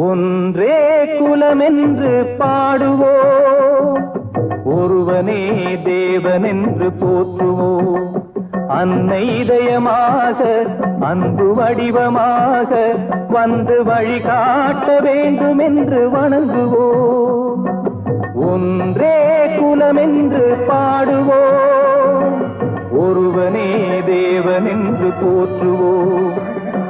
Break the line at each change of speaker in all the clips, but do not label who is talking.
ஒன்றே குலமென்று பாடுவோ ஒருவனே தேவனென்று போற்றுவோ. அன்னை இதயமாக அன்பு வடிவமாக வந்து வழிகாட்ட வேண்டும் என்று வணங்குவோ. ஒன்றே குல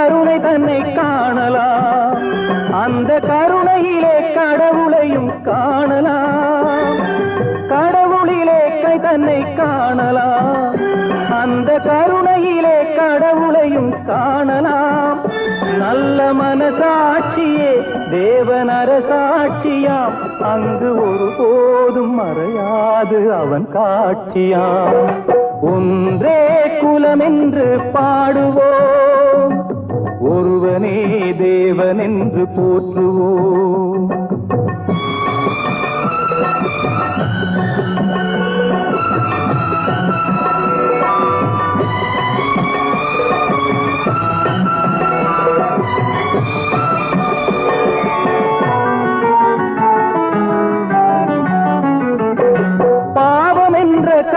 கருணை தன்னை காணலாம். அந்த கருணையிலே கடவுளையும் காணலாம். கடவுளிலே கை தன்னை காணலாம். அந்த கருணையிலே கடவுளையும் காணலாம். நல்ல மனசாட்சியே தேவனரசாட்சியாம். அங்கு ஒரு போதும் மறையாது அவன் காட்சியாம். ஒன்றே குலமென்று பாடுவோம். ஒருவனே தேவனென்று போற்றுவோம்.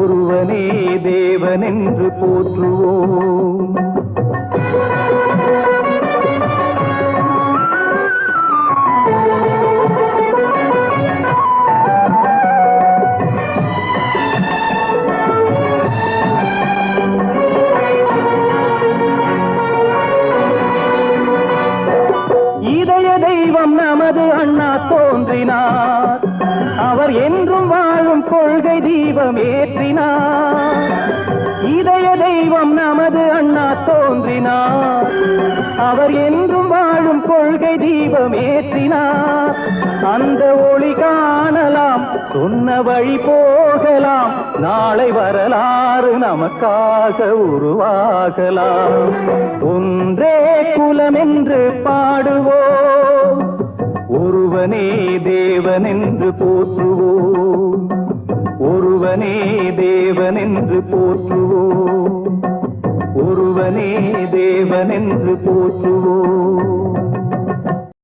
ஒருவனே தேவன் என்று போற்றுவோம். இதய தெய்வம் நமது அண்ணா தோன்றினார். அவர் என்றும் வாழும் கொள்கை தீபம் ஏற்றினார். இதய தெய்வம் நமது அண்ணா தோன்றினார். அவர் என்றும் வாழும் கொள்கை தீபம் ஏற்றினார். அந்த ஒளி காணலாம் சொன்ன வழி போகலாம் நாளை வரலாறு நமக்காக உருவாகலாம். ஒன்றே குலமென்று பாடுவோம். ஒருவனே தேவனென்று போற்றுவோம். ஒருவனே தேவனென்று போற்றுவோம். ஒருவனே தேவனென்று போற்றுவோம்.